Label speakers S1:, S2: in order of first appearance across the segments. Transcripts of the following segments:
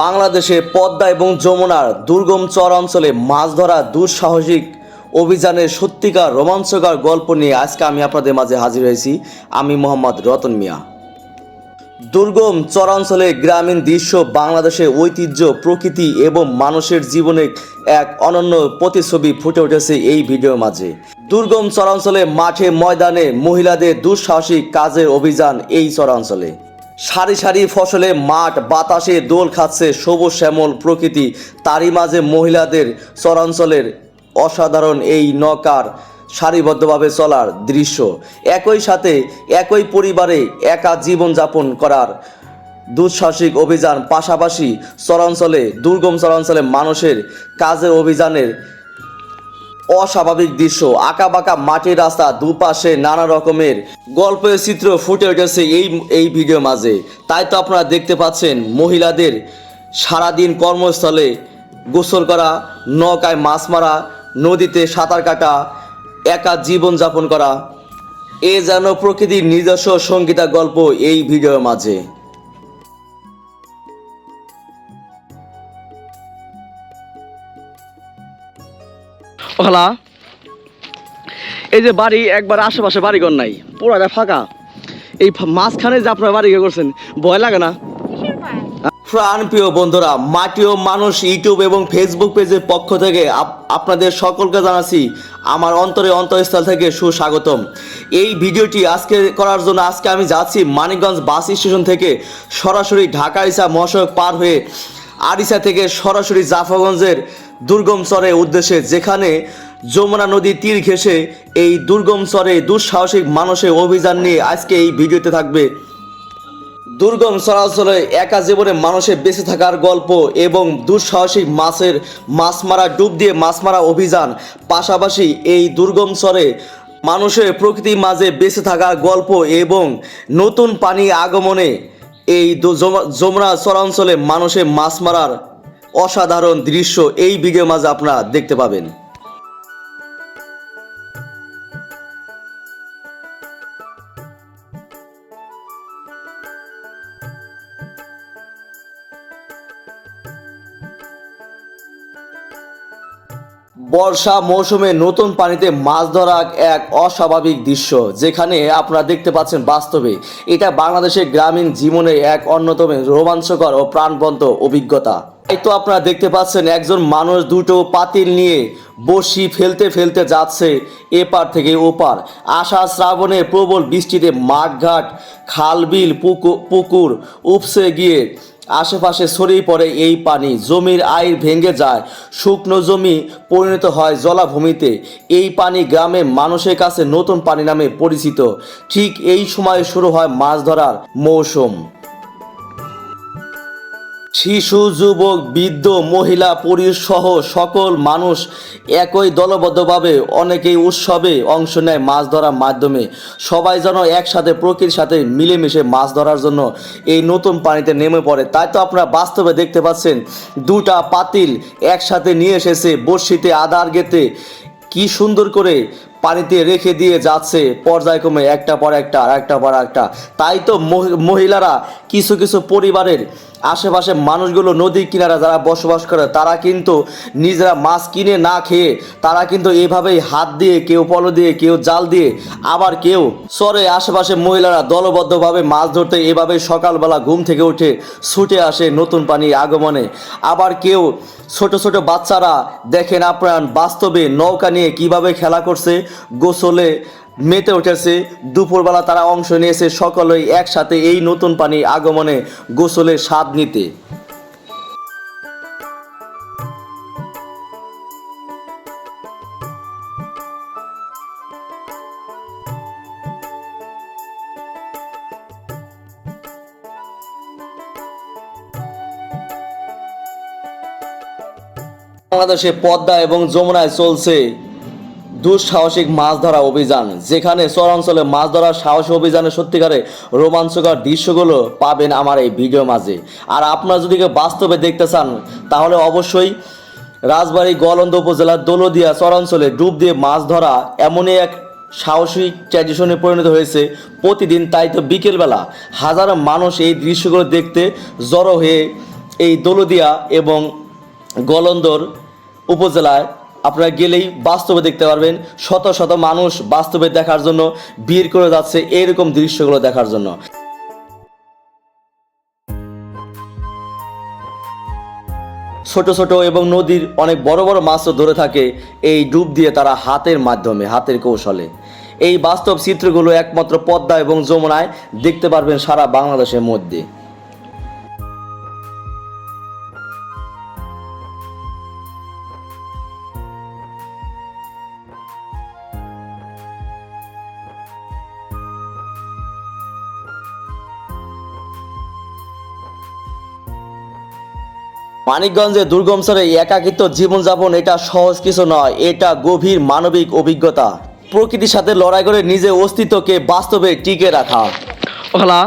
S1: বাংলাদেশে পদ্মা এবং যমুনার দুর্গম চর অঞ্চলে মাছ ধরা দুঃসাহসিক অভিযানের সত্যিকার রোমাঞ্চকর গল্প নিয়ে আজকে আমি আপনাদের মাঝে হাজির হয়েছি। আমি মোহাম্মদ রতন মিয়া। দুর্গম চরাঞ্চলে গ্রামীণ দৃশ্য, বাংলাদেশের ঐতিহ্য, প্রকৃতি এবং মানুষের জীবনে এক অনন্য প্রতিচ্ছবি ফুটে উঠেছে এই ভিডিওর মাঝে। দুর্গম চরাঞ্চলে মাঠে ময়দানে মহিলাদের দুঃসাহসিক কাজের অভিযান এই চরাঞ্চলে সারি সারি ফসলে মাঠ, বাতাসে দোল খাচ্ছে সবুজ শ্যামল প্রকৃতি, তারই মাঝে মহিলাদের চরাঞ্চলের অসাধারণ এই নকার সারিবদ্ধভাবে চলার দৃশ্য। একই সাথে একই পরিবারে একা জীবনযাপন করার দুঃসাহসিক অভিযান, পাশাপাশি চরাঞ্চলে, দুর্গম চরাঞ্চলে মানুষের কাজের অভিযানের অস্বাভাবিক দৃশ্য। আঁকাবাঁকা মাটির রাস্তা দুপাশে নানা রকমের গল্পের চিত্র ফুটে উঠেছে এই এই ভিডিও মাঝে। তাই তো আপনারা দেখতে পাচ্ছেন মহিলাদের সারাদিন কর্মস্থলে গোসল করা, নৌকায় মাছ মারা, নদীতে সাঁতার কাটা, একা জীবনযাপন করা। এ যেন প্রকৃতির নিজস্ব সঙ্গীতা গল্প এই ভিডিওর মাঝে।
S2: ওলা এই যে বাড়ি একবার আশেপাশে বাড়িঘর নাই পুরাটা ফাঁকা। এই মাঝখানে যে আপনার বাড়ি করছেন ভয় লাগে না?
S1: প্রাণ প্রিয় বন্ধুরা মাটি ও মানুষ ইউটিউব এবং ফেসবুক পেজের পক্ষ থেকে আপ- আপনাদের সকলকে জানাচ্ছি আমার অন্তরে অন্তঃস্থল থেকে সুস্বাগতম। এই ভিডিওটি আজকে করার জন্য আজকে আমি যাচ্ছি মানিকগঞ্জ বাস স্টেশন থেকে সরাসরি ঢাকা ইসা মহাসড়ক পার হয়ে আরিসা থেকে সরাসরি জাফাগঞ্জের দুর্গম চরের উদ্দেশ্যে যেখানে যমুনা নদী তীর ঘেঁষে এই দুর্গম চরে দুঃসাহসিক মানুষের অভিযান নিয়ে আজকে এই ভিডিওতে থাকবে। দুর্গম চলাচলে একা জীবনে মানুষের বেঁচে থাকার গল্প এবং দুঃসাহসিক মাছের মাছ মারা, ডুব দিয়ে মাছ মারা অভিযান। পাশাপাশি এই দুর্গম চরে মানুষের প্রকৃতির মাঝে বেঁচে থাকার গল্প এবং নতুন পানি আগমনে এই যমুনা চরাঞ্চলে মানুষের মাছ মারার অসাধারণ দৃশ্য এই ভিডিও মাঝে আপনারা দেখতে পাবেন। বর্ষা মৌসুমে নতুন পানিতে মাছ ধরা এক অস্বাভাবিক দৃশ্য, যেখানে আপনারা দেখতে পাচ্ছেন বাস্তবে এটা বাংলাদেশের গ্রামীণ জীবনে এক অন্যতম রোমাঞ্চকর ও প্রাণবন্ত অভিজ্ঞতা। এই তো আপনারা দেখতে পাচ্ছেন, একজন মানুষ দুটো পাতিল নিয়ে বসি ফেলতে ফেলতে যাচ্ছে এপার থেকে ওপার। আষাঢ় শ্রাবণে প্রবল বৃষ্টিতে মাঠঘাট, খালবিল, পুকু- পুকুর উপসে গিয়ে আশেপাশে ছড়িয়ে পড়ে এই পানি। জমির আইর ভেঙে যায়, শুকনো জমি পরিণত হয় জলাভূমিতে। এই পানি গ্রামে মানুষের কাছে নতুন পানি নামে পরিচিত। ঠিক এই সময় শুরু হয় মাছ ধরার মৌসুম। শিশু, যুবক, বৃদ্ধ, মহিলা, পুরুষ সহ সকল মানুষ একই দলবদ্ধভাবে অনেকেই উৎসবে অংশ নেয় মাছ ধরার মাধ্যমে। সবাই যেন একসাথে, প্রকৃতির সাথে মিলেমিশে মাছ ধরার জন্য এই নতুন পানিতে নেমে পড়ে। তাই তো আপনারা বাস্তবে দেখতে পাচ্ছেন, দুটা পাতিল একসাথে নিয়ে এসেছে বড়শিতে আদার গেতে কি সুন্দর করে পানিতে রেখে দিয়ে যাচ্ছে। পর্যায়ক্রমে একটা পর একটা, আর একটা পর একটা। তাই তো মহি- মহিলারা কিছু কিছু পরিবারের আশেপাশে মানুষগুলো নদীর কিনারা যারা বসবাস করে, তারা কিন্তু নিজেরা মাছ কিনে না খেয়ে, তারা কিন্তু এভাবেই হাত দিয়ে, কেউ পলো দিয়ে, কেউ জাল দিয়ে, আবার কেউ সরে আশেপাশে মহিলারা দলবদ্ধভাবে মাছ ধরতে এভাবে সকালবেলা ঘুম থেকে উঠে ছুটে আসে নতুন পানি আগমনে। আবার কেউ ছোট ছোট বাচ্চারা দেখেন আপনার বাস্তবে নৌকা নিয়ে কীভাবে খেলা করছে গোসলে মেতে উঠেছে। দুপুরবেলা তারা অংশ নিয়েছে সকলেই একসাথে এই নতুন পানি আগমনে গোসলের স্বাদ নিতে। বাংলাদেশে পদ্মা এবং যমুনায় চলছে দুঃসাহসিক মাছ ধরা অভিযান, যেখানে চরাঞ্চলে মাছ ধরার সাহসী অভিযানে সত্যিকারে রোমাঞ্চকর দৃশ্যগুলো পাবেন আমার এই ভিডিও মাঝে। আর আপনারা যদি কেউ বাস্তবে দেখতে চান, তাহলে অবশ্যই রাজবাড়ী গলন্দ উপজেলার দোলদিয়া চরাঞ্চলে ডুব দিয়ে মাছ ধরা এমনই এক সাহসী ট্র্যাডিশনে পরিণত হয়েছে। প্রতিদিন তাই তো বিকেলবেলা হাজারো মানুষ এই দৃশ্যগুলো দেখতে জড়ো হয়ে এই দৌলদিয়া এবং গলন্দর উপজেলায় আপনারা গেলেই বাস্তবে দেখতে পারবেন। শত শত মানুষ বাস্তবে দেখার জন্য ভিড় করে যাচ্ছে এরকম দৃশ্যগুলো দেখার জন্য। ছোট ছোট এবং নদীর অনেক বড় বড় মাছও ধরে থাকে এই ডুব দিয়ে তারা হাতের মাধ্যমে, হাতের কৌশলে। এই বাস্তব চিত্রগুলো একমাত্র পদ্মা এবং যমুনায় দেখতে পারবেন সারা বাংলাদেশের মধ্যে। মানিকগঞ্জে দুর্গম স্তরে একাকিত্ব জীবনযাপন এটা সহজ কিছু নয় এটা গভীর মানবিক অভিজ্ঞতা। প্রকৃতির সাথে লড়াই করে নিজের অস্তিত্বকে বাস্তবে টিকে রাখা।
S2: ওখালা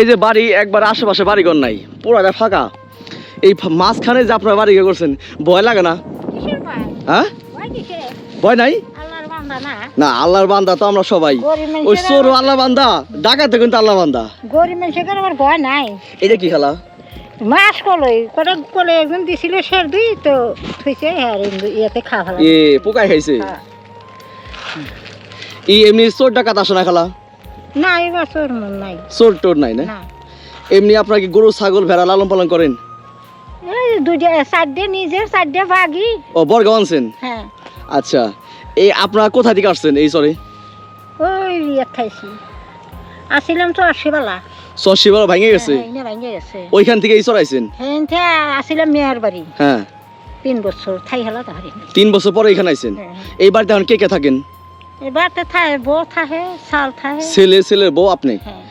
S2: এই যে বাড়ি একবার আশেপাশে বাড়িঘর নাই পুরাটা ফাঁকা। এই মাঝখানে যে আপনার বাড়ি করছেন ভয় লাগে না?
S3: ভয়?
S2: হ্যাঁ?
S3: ভয়
S2: নাই?
S3: আল্লাহর বান্দা না।
S2: না আল্লাহর বান্দা তো আমরা সবাই। ওই চোর আল্লাহ বান্দা ডাকাতে কিন্তু আল্লাহ বান্দা।
S3: গরিব মানুষের ভয় নাই।
S2: এটা কি খেলা?
S3: মাছ কলই, কটা কলই একজন দিছিল সের দুই তো থুইছে আর ইয়েতে খাওয়া ফেলা।
S2: এ পোকায় খাইছে
S3: হ্যাঁ।
S2: এই এমনি চোর ডাকাত আসে না খেলা
S3: না, এবার চোর নাই।
S2: চোর টোর নাই না। এমনি আপনার কি গরু ছাগল ভেড়া লালন পালন করেন
S3: এই দুইটা, চারটে নিজের, চারটে বাঘি।
S2: ও বরগাঁও আনছেন
S3: হ্যাঁ,
S2: আচ্ছা এই আপনারা কোথা থেকে আসছেন এই সরে
S3: ওই খাইছি। আসিলাম তো আশিবেলা।
S2: ভাঙে গেছে?
S3: হ্যাঁ, ভাঙ্গে গেছে।
S2: ওইখান থেকে এই চড়াইছেন
S3: আসিলাম মেয়ের বাড়ি।
S2: হ্যাঁ।
S3: তিন বছর থাই হেলা তাহারি।
S2: তিন বছর পরে এখানে আইছেন? এই বাড়িতে এখন কে কে থাকেন?
S3: এবার তো থাকে বউ থাকে চাল থাকে
S2: ছেলে ছেলের বউ আপনি?
S3: হ্যাঁ।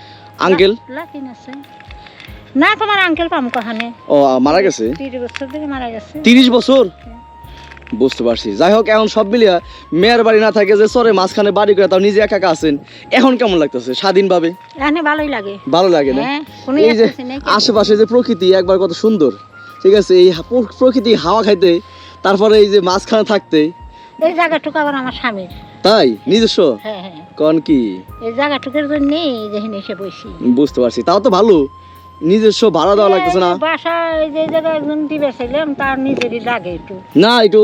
S2: আঙ্কেল?
S3: লাকিন আছে। না তোমার আঙ্কেল পাম কহানে।
S2: ও মারা গেছে?
S3: তিরিশ বছর ধরে মারা গেছে।
S2: তিরিশ বছর? বুঝতে পারছি। যাই হোক এখন সব মিলিয়া মেয়ের বাড়ি না থাকে যে সরে মাঝখানে বাড়ি করে তাও নিজে একা একা আছেন এখন কেমন লাগতেছে? স্বাধীনভাবে?
S3: ভালোই লাগে।
S2: ভালো লাগে না?
S3: হ্যাঁ
S2: এই যে আশেপাশে যে প্রকৃতি একবার কত সুন্দর। ঠিক আছে এই প্রকৃতি হাওয়া খাইতে তারপরে এই যে মাঝখানে থাকতে।
S3: এই জায়গাটুকু আবার আমার স্বামীর।
S2: তাই? নিজস্ব?
S3: হ্যাঁ হ্যাঁ।
S2: কন কি?
S3: এই জায়গাটুকুর জন্যই যেখানে এসে বসি।
S2: বুঝতে পারছি। তাও তো ভালো। নিজস্ব ভাড়া দেওয়া লাগতেছে না?
S3: বাসায় যে জায়গায় একজন দিবে ছিলাম তার নিজেরই লাগে একটু।
S2: না একটু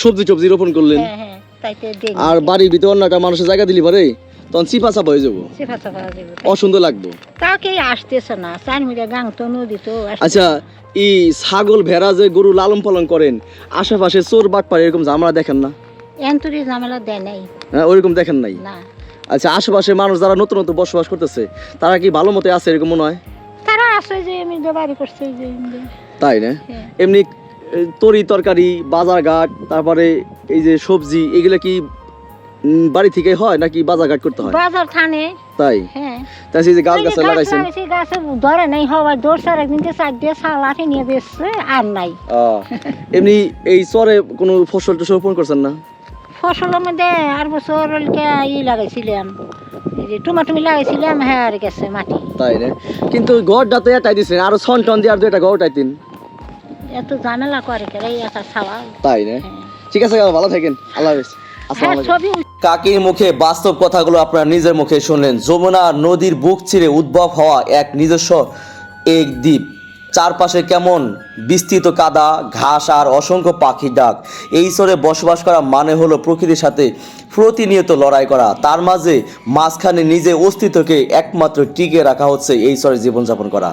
S2: সবজি টবজি রোপণ করলেন।
S3: হ্যাঁ হ্যাঁ
S2: আর বাড়ির ভিতরে অন্য একটা মানুষের জায়গা দিলি পারে তখন চিপা চাপা হয়ে যাব অসুন্দর লাগবো।
S3: তাও কেউ আসতেছে না চার মিলে গাং তো নদী তো
S2: আচ্ছা এই ছাগল ভেড়া যে গরু লালন পালন করেন আশেপাশে চোর বাটপার এরকম ঝামেলা দেখেন না?
S3: এন্তরি ঝামেলা দেয় নাই।
S2: হ্যাঁ ওইরকম দেখেন নাই?
S3: না।
S2: আচ্ছা আশেপাশে মানুষ যারা নতুন নতুন বসবাস করতেছে তারা কি ভালো মতো আছে এরকম মনে হয়?
S3: তারা আছে যে আমি বাড়ি করছে যে যে,
S2: তাই না?
S3: হ্যাঁ।
S2: এমনি তরি তরকারি বাজার ঘাট তারপরে এই যে সবজি এগুলো কি বাড়ি থেকে হয় নাকি বাজার ঘাট করতে হয়?
S3: বাজার থানে।
S2: তাই?
S3: হ্যাঁ।
S2: তাই সেই যে গাছ
S3: যে
S2: গাছ লাগাইছেন?
S3: গাছে ধরে নাই আর একদিনকে চার দিয়ে নিয়ে বেসছে আর নাই।
S2: এমনি এই চরে কোনো ফসল টসল রোপণ করছেন না?
S3: ফসলের মধ্যে আর বছর ই লাগাইছিলাম। এই যে টমাটমি লাগাইছিলাম হ্যাঁ আর গেছে মাটি।
S2: তাই না? কিন্তু গড়টা তো এটাই দিচ্ছেন আরও ছন টন দিয়ে আর দুইটা গড় উঠাইতেন
S3: এত ঝামেলা করে কেন এই একটা ছাওয়া
S2: তাই না?
S3: হ্যাঁ।
S2: ঠিক আছে ভালো থাকেন। আল্লাহ হাফেজ।
S3: হ্যাঁ
S1: কাকির মুখে বাস্তব কথাগুলো আপনারা নিজের মুখে শুনলেন। যমুনা নদীর বুক চিরে উদ্ভব হওয়া এক নিজস্ব এক দ্বীপ। চারপাশে কেমন বিস্তৃত কাদা, ঘাস আর অসংখ্য পাখির ডাক। এই স্তরে বসবাস করা মানে হলো প্রকৃতির সাথে প্রতিনিয়ত লড়াই করা। তার মাঝে মাঝখানে নিজে অস্তিত্বকে একমাত্র টিকে রাখা হচ্ছে এই স্তরে জীবনযাপন করা।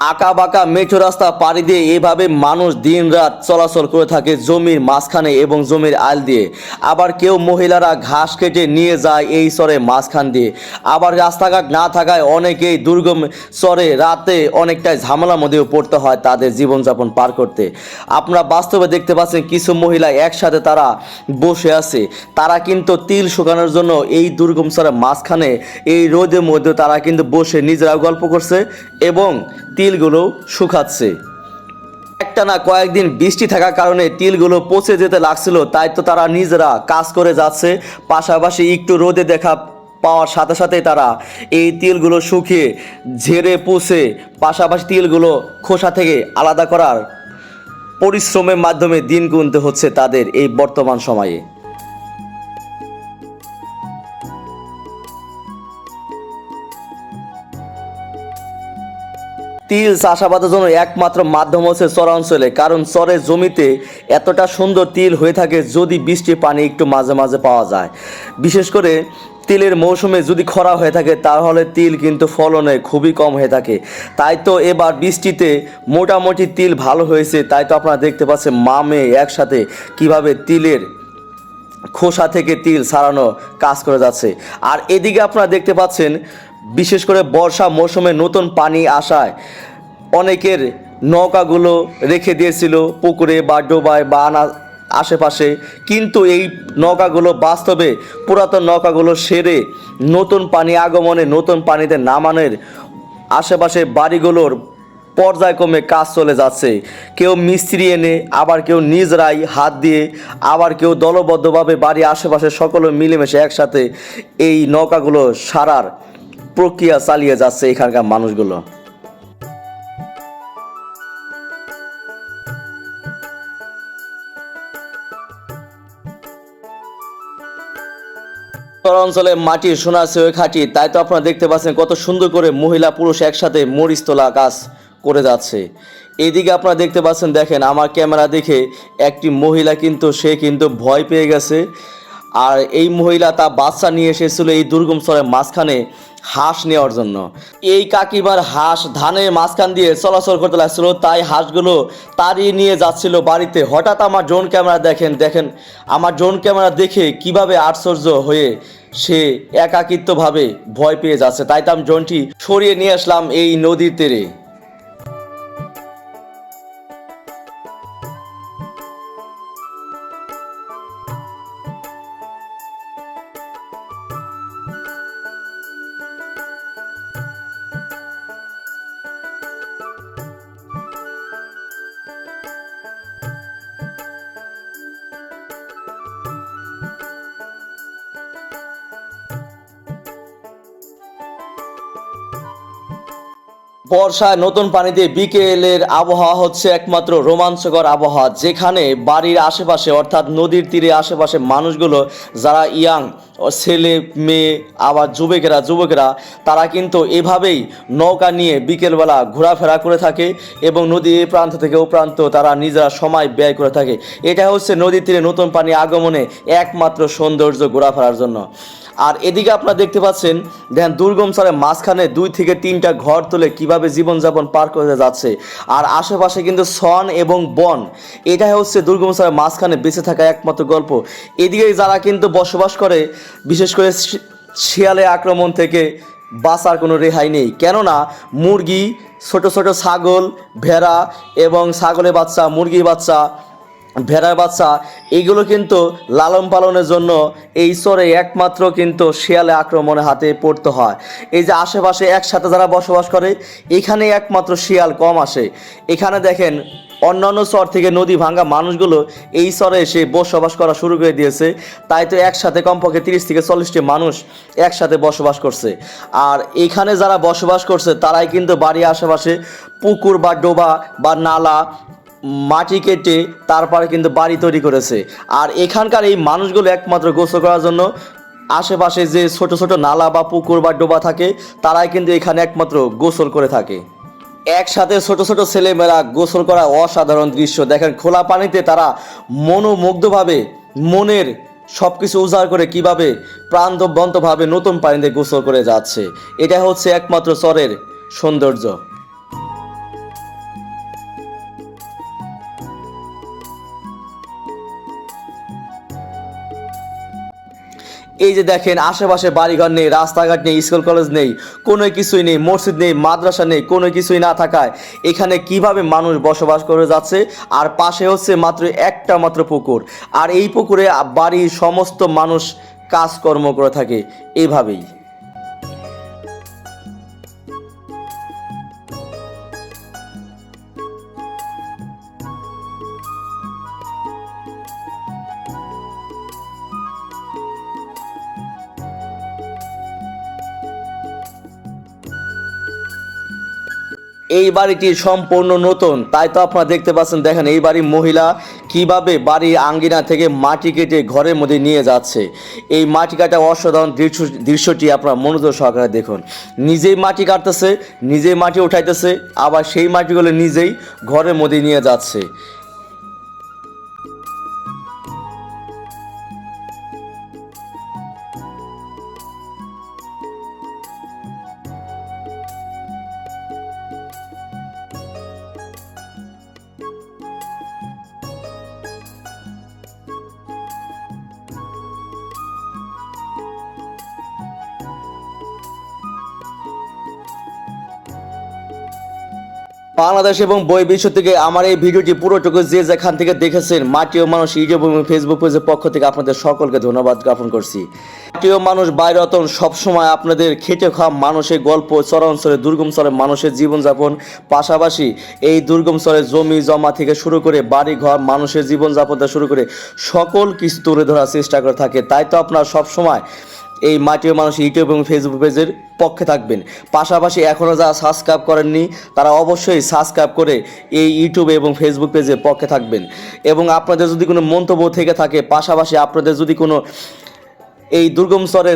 S1: আঁকা বাঁকা মেঠো রাস্তা পাড়ি দিয়ে এভাবে মানুষ দিন রাত চলাচল করে থাকে জমির মাঝখানে এবং জমির আল দিয়ে। আবার কেউ মহিলারা ঘাস কেটে নিয়ে যায় এই চরে মাঝখান দিয়ে। আবার রাস্তাঘাট না থাকায় অনেকেই দুর্গম চরে রাতে অনেকটাই ঝামেলার মধ্যেও পড়তে হয় তাদের জীবনযাপন পার করতে। আপনারা বাস্তবে দেখতে পাচ্ছেন কিছু মহিলা একসাথে তারা বসে আছে। তারা কিন্তু তিল শুকানোর জন্য এই দুর্গম চরের মাঝখানে, এই রোদের মধ্যে তারা কিন্তু বসে নিজেরাও গল্প করছে এবং তিলগুলো শুকাচ্ছে। একটা না কয়েকদিন বৃষ্টি থাকার কারণে তিলগুলো পচে যেতে লাগছিল, তাই তো তারা নিজেরা কাজ করে যাচ্ছে। পাশাপাশি একটু রোদে দেখা পাওয়ার সাথে সাথে তারা এই তিলগুলো শুকিয়ে ঝেড়ে পুষে পাশাপাশি তিলগুলো খোসা থেকে আলাদা করার পরিশ্রমের মাধ্যমে দিন গুনতে হচ্ছে তাদের এই বর্তমান সময়ে। তিল চাষাবাদের জন্য একমাত্র মাধ্যম হচ্ছে চরাঞ্চলে কারণ চরের জমিতে এতটা সুন্দর তিল হয়ে থাকে যদি বৃষ্টি পানি একটু মাঝে মাঝে পাওয়া যায়। বিশেষ করে তিলের মৌসুমে যদি খরা হয়ে থাকে, তাহলে তিল কিন্তু ফলনে খুবই কম হয়ে থাকে। তাই তো এবার বৃষ্টিতে মোটামুটি তিল ভালো হয়েছে, তাই তো আপনারা দেখতে পাচ্ছেন মামে একসাথে কীভাবে তিলের খোসা থেকে তিল সারানো কাজ করে যাচ্ছে। আর এদিকে আপনারা দেখতে পাচ্ছেন বিশেষ করে বর্ষা মৌসুমে নতুন পানি আসায় অনেকের নৌকাগুলো রেখে দিয়েছিল পুকুরে বা ডোবায় বা আনা আশেপাশে। কিন্তু এই নৌকাগুলো বাস্তবে পুরাতন নৌকাগুলো সেরে নতুন পানি আগমনে, নতুন পানিতে নামানোর আশেপাশে বাড়িগুলোর পর্যায়ক্রমে কাজ চলে যাচ্ছে। কেউ মিস্ত্রি এনে, আবার কেউ নিজরাই হাত দিয়ে, আবার কেউ দলবদ্ধভাবে বাড়ি আশেপাশে সকলে মিলেমিশে একসাথে এই নৌকাগুলো সারার প্রক্রিয়া চালিয়ে যাচ্ছে এখানকার মানুষগুলো। অঞ্চলে মাটির সোনা সেও খাঁটি, তাই তো আপনারা দেখতে পাচ্ছেন কত সুন্দর করে মহিলা পুরুষ একসাথে মরিচ তোলা কাজ করে যাচ্ছে। এদিকে আপনারা দেখতে পাচ্ছেন, দেখেন আমার ক্যামেরা দেখে একটি মহিলা কিন্তু, সে কিন্তু ভয় পেয়ে গেছে। আর এই মহিলা তা বাচ্চা নিয়ে এসেছিল এই দুর্গম স্তরের মাঝখানে। হাঁস নেওয়ার জন্য। এই কাকিমার হাঁস ধানের মাঝখান দিয়ে চলাচল করতে লাগছিল, তাই হাঁসগুলো তাড়িয়ে নিয়ে যাচ্ছিল বাড়িতে। হঠাৎ আমার ড্রোন ক্যামেরা দেখেন দেখেন, আমার ড্রোন ক্যামেরা দেখে কীভাবে আশ্চর্য হয়ে সে একাকিত্বভাবে ভয় পেয়ে যাচ্ছে। তাই তো আমি ড্রোনটি সরিয়ে নিয়ে আসলাম এই নদীর তীরে। বর্ষায় নতুন পানিতে বিকেলের আবহাওয়া হচ্ছে একমাত্র রোমাঞ্চকর আবহাওয়া, যেখানে বাড়ির আশেপাশে, অর্থাৎ নদীর তীরে আশেপাশে মানুষগুলো, যারা ইয়াং, ছেলে, মেয়ে, আবার যুবকেরা যুবকেরা, তারা কিন্তু এভাবেই নৌকা নিয়ে বিকেলবেলা ঘোরাফেরা করে থাকে এবং নদী এই প্রান্ত থেকে ও প্রান্ত তারা নিজেরা সময় ব্যয় করে থাকে। এটা হচ্ছে নদীর তীরে নতুন পানি আগমনে একমাত্র সৌন্দর্য ঘোরাফেরার জন্য। আর এদিকে আপনারা দেখতে পাচ্ছেন, দেখেন দুর্গম সারের মাঝখানে দুই থেকে তিনটা ঘর তুলে কীভাবে জীবনযাপন পার করে যাচ্ছে। আর আশেপাশে কিন্তু সন এবং বন, এটাই হচ্ছে দুর্গম সারের মাঝখানে বেঁচে থাকা একমাত্র গল্প। এদিকে যারা কিন্তু বসবাস করে, বিশেষ করে শিয়ালে আক্রমণ থেকে বাঁচার কোনো রেহাই নেই। কেননা, মুরগি, ছোট ছোট ছাগল, ভেড়া এবং ছাগলের বাচ্চা, মুরগির বাচ্চা ভেড়ার বাচ্চা এইগুলো কিন্তু লালন পালনের জন্য এই চরে একমাত্র কিন্তু শিয়ালে আক্রমণের হাতে পড়তে হয়। এই যে আশেপাশে একসাথে যারা বসবাস করে, এখানে একমাত্র শিয়াল কম আসে। এখানে দেখেন, অন্যান্য চর থেকে নদী ভাঙ্গা মানুষগুলো এই চরে এসে বসবাস করা শুরু করে দিয়েছে। তাই তো একসাথে কমপক্ষে তিরিশ থেকে চল্লিশটি মানুষ একসাথে বসবাস করছে। আর এখানে যারা বসবাস করছে, তারাই কিন্তু বাড়ির আশেপাশে পুকুর বা ডোবা বা নালা মাটি কেটে তারপরে কিন্তু বাড়ি তৈরি করেছে। আর এখানকার এই মানুষগুলো একমাত্র গোসল করার জন্য আশেপাশে যে ছোট ছোট নালা বা পুকুর বা ডোবা থাকে, তারাই কিন্তু এখানে একমাত্র গোসল করে থাকে। একসাথে ছোট ছোট ছেলেমেয়েরা গোসল করা অসাধারণ দৃশ্য। দেখেন, খোলা পানিতে তারা মনোমুগ্ধভাবে মনের সব কিছু উজাড় করে কীভাবে প্রাণবন্তভাবে নতুন পানিতে গোসল করে যাচ্ছে। এটা হচ্ছে একমাত্র চরের সৌন্দর্য। এই যে দেখেন, আশেপাশে বাড়িঘর নেই, রাস্তাঘাট নেই স্কুল কলেজ নেই কোনো কিছুই নেই, মসজিদ নেই, মাদ্রাসা নেই কোনো কিছুই না থাকায় এখানে কীভাবে মানুষ বসবাস করে যাচ্ছে? আর পাশে হচ্ছে মাত্র একটা মাত্র পুকুর। আর এই পুকুরে বাড়ির সমস্ত মানুষ কাজকর্ম করে থাকে এইভাবেই এই বাড়িটি সম্পূর্ণ নতুন। তাই তো আপনারা দেখতে পাচ্ছেন, দেখেন এই বাড়ির মহিলা কীভাবে বাড়ির আঙ্গিনা থেকে মাটি কেটে ঘরের মধ্যে নিয়ে যাচ্ছে। এই মাটি কাটা অসাধারণ দৃশ্য দৃশ্যটি আপনারা মনোযোগ সহকারে দেখুন। নিজেই মাটি কাটতেছে, নিজেই মাটি উঠাইতেছে, আবার সেই মাটিগুলো নিজেই ঘরের মধ্যে নিয়ে যাচ্ছে। বাংলাদেশ এবং বই বিশ্ব থেকে আমার এই ভিডিওটি পুরোটুকু যে যেখান থেকে দেখেছেন, মাটি ও মানুষ ইউটিউব ফেসবুক পেজের পক্ষ থেকে আপনাদের সকলকে ধন্যবাদ জ্ঞাপন করছি। মাটিও মানুষ বাইরতন সবসময় আপনাদের খেটে খাওয়া মানুষের গল্প চরাঞ্চলে দুর্গম স্তরে মানুষের জীবনযাপন। পাশাপাশি এই দুর্গম স্তরে জমি জমা থেকে শুরু করে বাড়ি ঘর মানুষের জীবনযাপন থেকে শুরু করে সকল কিছু তুলে ধরার চেষ্টা করে থাকে। তাই তো আপনারা সবসময় এই মাটির মানুষ ইউটিউব এবং ফেসবুক পেজের পক্ষে থাকবেন। পাশাপাশি এখনও যারা সাবস্ক্রাইব করেননি, তারা অবশ্যই সাবস্ক্রাইব করে এই ইউটিউব এবং ফেসবুক পেজের পক্ষে থাকবেন। এবং আপনাদের যদি কোনো মন্তব্য থেকে থাকে, পাশাপাশি আপনাদের যদি কোনো এই দুর্গম স্তরে,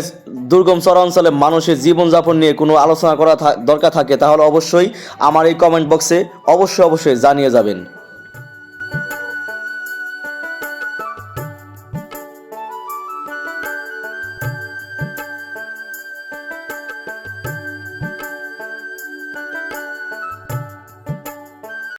S1: দুর্গম চরাঞ্চলে মানুষের জীবনযাপন নিয়ে কোনো আলোচনা করা দরকার থাকে, তাহলে অবশ্যই আমার এই কমেন্ট বক্সে অবশ্যই অবশ্যই জানিয়ে যাবেন।